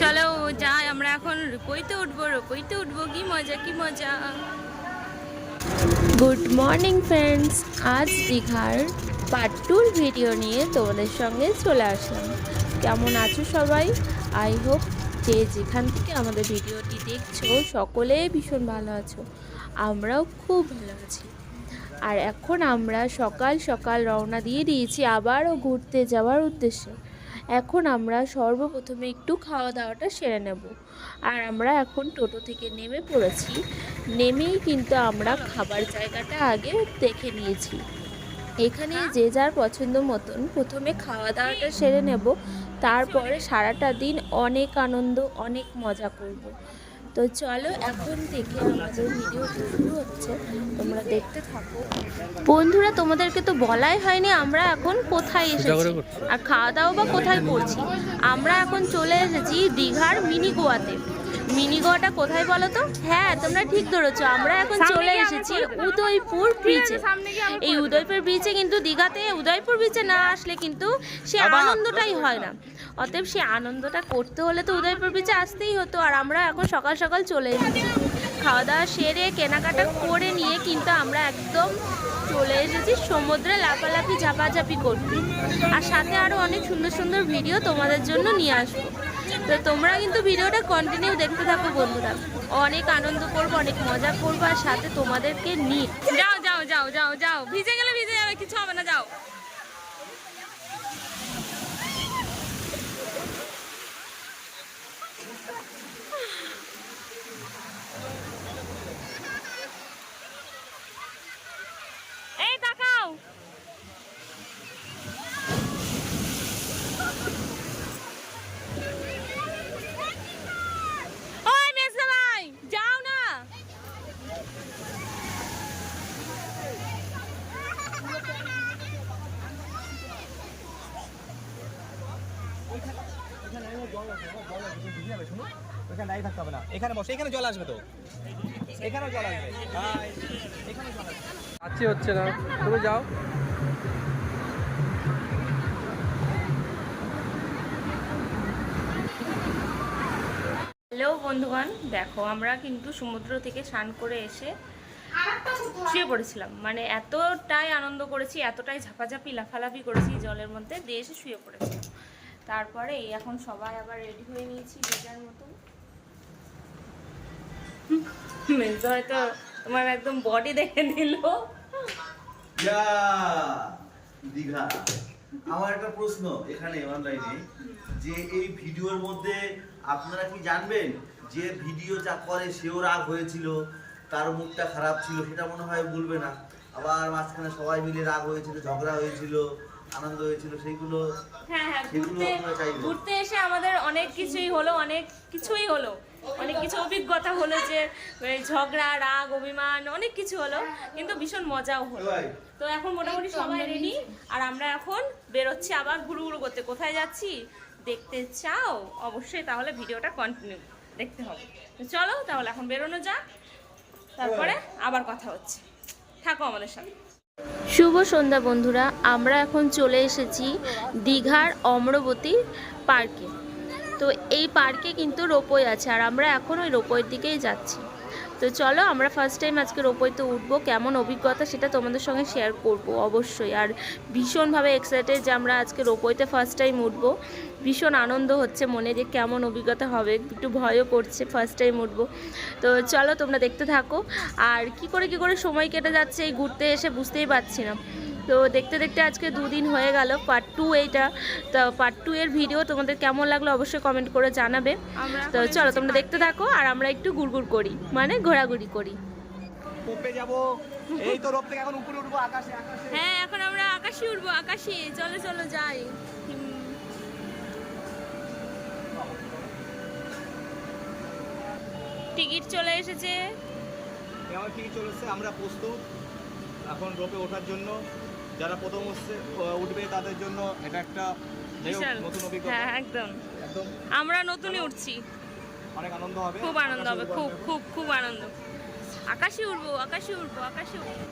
চলো যাই, আমরা এখন রুপইতে উঠবো রুপইতে উঠবো, কি মজা কি মজা। গুড মর্নিং ফ্রেন্ডস আজ দীঘার পার্ট টুর ভিডিও নিয়ে তোমাদের সঙ্গে চলে আসলাম। কেমন আছো সবাই? আই হোপ যে যেখান থেকে আমাদের ভিডিওটি দেখছ, সকলে ভীষণ ভালো আছো। আমরাও খুব ভালো আছি। আর এখন আমরা সকাল সকাল রওনা দিয়ে দিয়েছি আবারও ঘুরতে যাওয়ার উদ্দেশ্যে। এখন আমরা সর্বপ্রথমে একটু খাওয়া দাওয়াটা সেরে নেব। আর আমরা এখন টোটো থেকে নেমে পড়েছি। নেমেই কিন্তু আমরা খাবার জায়গাটা আগে দেখে নিয়েছি। এখানে যে যার পছন্দ মতন প্রথমে খাওয়া দাওয়াটা সেরে নেব। তারপরে সারাটা দিন অনেক আনন্দ, অনেক মজা করব। তো চলো এখন থেকে আমাদের ভিডিও শুরু হচ্ছে। তোমরা দেখতে থাকো। বন্ধুরা তোমাদেরকে তো বলাই হয়নি আমরা এখন কোথায় এসেছি। আর খাওয়া দাওয়া বা কোথায় করছি? আমরা এখন চলে এসেছি দীঘার মিনি গোয়াতে। মিনি গোয়াটা কোথায় বলো তো? হ্যাঁ তোমরা ঠিক ধরেছো আমরা এখন চলে এসেছি উদয়পুর ব্রিজে এই উদয়পুর ব্রিজে কিন্তু দীঘাতে উদয়পুর ব্রিজে না আসলে কিন্তু সে আনন্দটাই হয় না। অতএব সে আনন্দটা করতে হলে তো উদয়পুর ব্রিজে আসতেই হতো আর আমরা এখন সকাল সকাল চলে এসেছি। খাওয়া দাওয়া সেরে কেনাকাটা করে নিয়ে কিন্তু আমরা একদম চলে এসেছি সমুদ্রে লাফালাফি ঝাপাঝাপি করতে। আর সাথে আরও অনেক সুন্দর সুন্দর ভিডিও তোমাদের জন্য নিয়ে আসব। তো তোমরা কিন্তু ভিডিওটা কন্টিনিউ দেখতে থাকো বন্ধুরা। অনেক আনন্দ করব, অনেক মজা করব, আর সাথে তোমাদেরকে নিয়ে যাও যাও যাও যাও যাও। ভিজে গেলে ভিজে যাবে, কিছু হবে না, যাও এই তাকাও ওই মেজদা ভাই যাও না ওখানে দাঁড়িয়ে থাকতে হবে না এখানে বসে এখানে জল আসবে তো। এখানেও জল আসবে। হাই, জল আসবে। আচ্ছি হচ্ছে না। তুমি যাও। হ্যালো বন্ধুগণ দেখো আমরা কিন্তু সমুদ্র থেকে স্নান করে এসে শুয়ে পড়েছিলাম। মানে এতটাই আনন্দ করেছি এতটাই ঝাপাঝাপি লাফালাফি করেছি জলের মধ্যে দিয়ে এসে শুয়ে পড়েছিলাম। তারপরে এই এখন সবাই আবার রেডি হয়ে নিয়েছি বেজার মতন। মেজো হয়তো তোমার একদম বডি দেখে নিল। ইয়া, দীঘা। আমার একটা প্রশ্ন এখানে অনলাইনে যে এই ভিডিওর মধ্যে আপনারা কি জানবেন যে ভিডিও যা করে সেও রাগ হয়েছিল কারও মুখটা খারাপ ছিল সেটা মনে হয় বলবে না। আবার মাঝখানে সবাই মিলে রাগ হয়েছিল ঝগড়া হয়েছিল আনন্দ হয়েছিল সেইগুলো হ্যাঁ হ্যাঁ ঘুরতে এসে আমাদের অনেক কিছুই হলো অনেক কিছুই হলো। অনেক কিছু অভিজ্ঞতা হলো যে এই ঝগড়া রাগ অভিমান অনেক কিছু হলো কিন্তু ভীষণ মজাও হলো। তো এখন মোটামুটি সবাই রেডি আর আমরা এখন বেরোচ্ছি আবার ঘুরু ঘুরু করতে। কোথায় যাচ্ছি? দেখতে চাও? অবশ্যই তাহলে ভিডিওটা কন্টিনিউ দেখতে হবে। চলো তাহলে এখন বেরোনো যাক। তারপরে আবার কথা হচ্ছে। থাকো আমাদের সাথে। শুভ সন্ধ্যা বন্ধুরা আমরা এখন চলে এসেছি দীঘার অমরবতী পার্কে। তো এই পার্কে কিন্তু রোপওয়ে আছে আর আমরা এখন ওই রোপওয়ের দিকেই যাচ্ছি। তো চলো আমরা ফার্স্ট টাইম আজকে রোপওয়েতে উঠবো, কেমন অভিজ্ঞতা সেটা তোমাদের সঙ্গে শেয়ার করব অবশ্যই। আর ভীষণভাবে এক্সাইটেড যে আমরা আজকে রোপওয়েতে ফার্স্ট টাইম উঠবো। ভীষণ আনন্দ হচ্ছে মনে যে কেমন অভিজ্ঞতা হবে, একটু ভয়ও করছে ফার্স্ট টাইম উঠবো। তো চলো তোমরা দেখতে থাকো। আর কি করে কি করে সময় কেটে যাচ্ছে এই ঘুরতে এসে বুঝতেই পারছি না। তো দেখতে দেখতে আজকে দুদিন হয়ে গেল পার্ট টু এইটা। তো পার্ট টু এর ভিডিও তোমাদের কেমন লাগল অবশ্যই কমেন্ট করে জানাবে। তো চলো তোমরা দেখতে থাকো আর আমরা একটু গুড়গুড় করি মানে ঘোরাঘুরি করি। যাব। এই তো থেকে এখন উপরে উঠবো আকাশে আকাশে। হ্যাঁ এখন আমরা আকাশে উঠবো আকাশে। চলো চলো যাই। টিকিট চলে এসেছে। আমার ঠিক চলে এসছে আমরা প্রস্তুত। এখন রোপে ওঠার জন্য। যারা প্রথম উঠবে তাদের জন্য এটা একটা নতুন অভিজ্ঞতা। হ্যাঁ একদম। একদম। আমরা নতুনই উঠছি। অনেক আনন্দ হবে। খুব আনন্দ হবে। খুব খুব খুব আনন্দ। আকাশে উঠবো আকাশে উঠবো আকাশে উঠবো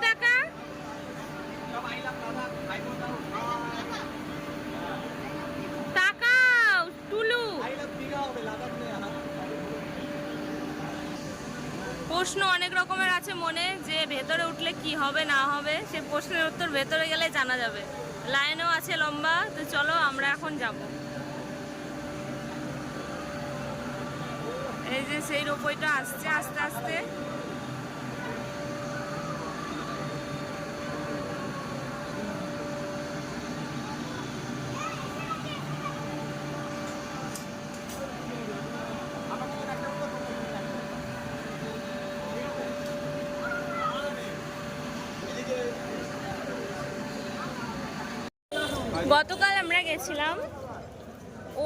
টাকা তাকাও প্রশ্ন অনেক রকমের আছে মনে, যে ভেতরে উঠলে কি হবে, না হবে, সে প্রশ্নের উত্তর ভেতরে গেলে জানা যাবে। লাইনও আছে লম্বা, তো চলো আমরা এখন যাব। এই যে সেই রোপইটা আসছে আস্তে আস্তে। গতকাল আমরা গেছিলাম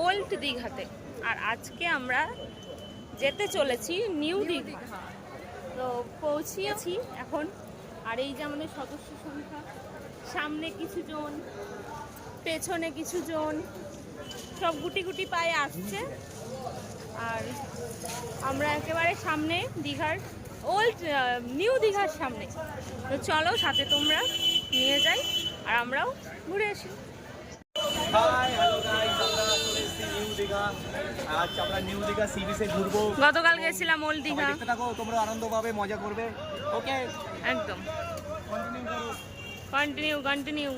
ওল্ড দীঘাতে আর আজকে আমরা যেতে চলেছি নিউ দীঘা। তো পৌঁছিয়েছি এখন আর এই যে আমাদের সদস্য সংখ্যা সামনে কিছু জন পেছনে কিছু জন সব গুটি গুটি পায়ে আসছে। আর আমরা একেবারে সামনে দীঘার ওল্ড নিউ দীঘার সামনে। তো চলো সাথে তোমরা নিয়ে যাই আর আমরাও ঘুরে আসি। হাই হ্যালো গাইস আমরা চলে এসেছি নিউ দীঘা আজ আমরা নিউ দীঘা সি বিচে ঘুরবো। গতকাল গেছিলাম ওল্ড দীঘা দেখতে থাকো তোমরা আনন্দ পাবে মজা করবে। ওকে একদম। কন্টিনিউ কন্টিনিউ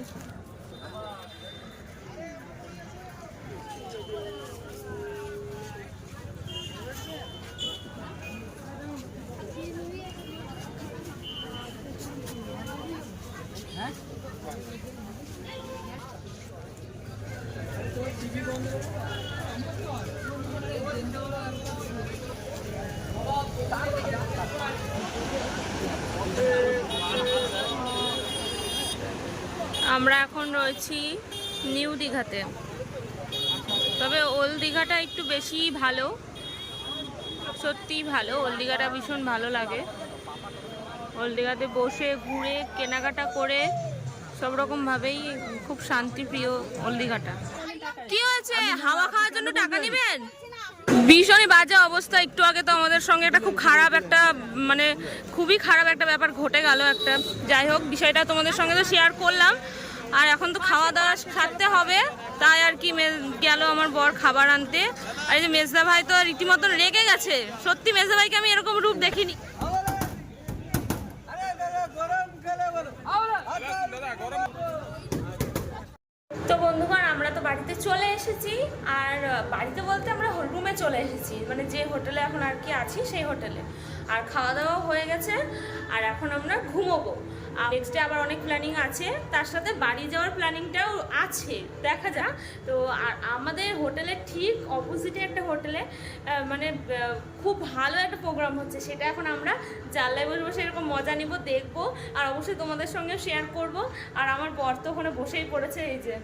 আমরা এখন রয়েছি নিউ দীঘাতে। তবে ওল্ড দীঘাটা একটু বেশি ভালো। সত্যিই ভালো ওল্ড দীঘাটা ভীষণ ভালো লাগে। ওল্ড দীঘাতে বসে ঘুরে কেনাকাটা করে সব রকমভাবেই খুব শান্তিপ্রিয় ওল্ড দীঘাটা। কি হয়েছে? হাওয়া খাওয়ার জন্য টাকা নেবেন? ভীষণই বাজে অবস্থা। একটু আগে তো আমাদের সঙ্গে একটা খুব খারাপ একটা মানে খুবই খারাপ একটা ব্যাপার ঘটে গেল একটা। যাই হোক বিষয়টা তোমাদের সঙ্গে তো শেয়ার করলাম। আর এখন তো খাওয়া দাওয়া সারতে হবে তাই আর কি মে- গেল আমার বর খাবার আনতে। আর এই যে মেজদা ভাই তো রীতিমতো রেগে গেছে সত্যি মেজদা ভাইকে আমি এরকম রূপ দেখিনি। তো বন্ধুগণ তো বাড়িতে চলে এসেছি। আর বাড়িতে বলতে আমরা রুমে চলে এসেছি। মানে যে হোটেলে এখন আর কি আছি, সেই হোটেলে। আর খাওয়া দাওয়া হয়ে গেছে। আর এখন আমরা ঘুমোবো। নেক্সট ডে আবার অনেক প্ল্যানিং আছে। তার সাথে বাড়ি যাওয়ার প্ল্যানিংটাও আছে। দেখা যাক। তো, আর আমাদের হোটেলের ঠিক অপোজিটে একটা হোটেলে মানে খুব ভালো একটা প্রোগ্রাম হচ্ছে। সেটা এখন আমরা জানলায় বসে বসে এরকম মজা নিব, দেখব। আর অবশ্যই তোমাদের সঙ্গে শেয়ার করব। আর আমার বর তো ওখানে বসেই পড়েছে, এই যে।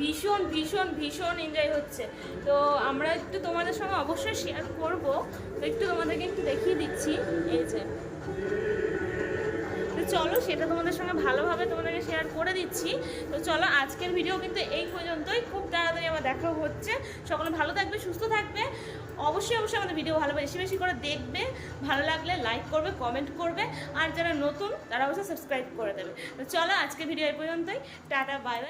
ভীষণ ভীষণ ভীষণ এনজয় হচ্ছে। তো আমরা একটু তোমাদের সঙ্গে অবশ্যই শেয়ার করব। তো একটু তোমাদেরকে একটু দেখিয়ে দিচ্ছি। এই যে। তো চলো সেটা তোমাদের সঙ্গে ভালোভাবে তোমাদেরকে শেয়ার করে দিচ্ছি। তো চলো আজকের ভিডিও কিন্তু এই পর্যন্তই। খুব তাড়াতাড়ি আমার দেখা হচ্ছে। সকলে ভালো থাকবে, সুস্থ থাকবে। অবশ্যই অবশ্যই আমাদের ভিডিও ভালো বেশি বেশি করে দেখবে। ভালো লাগলে লাইক করবে কমেন্ট করবে। আর যারা নতুন, তারা অবশ্যই সাবস্ক্রাইব করে দেবে। তো চলো আজকের ভিডিও এই পর্যন্তই। Tata bye bye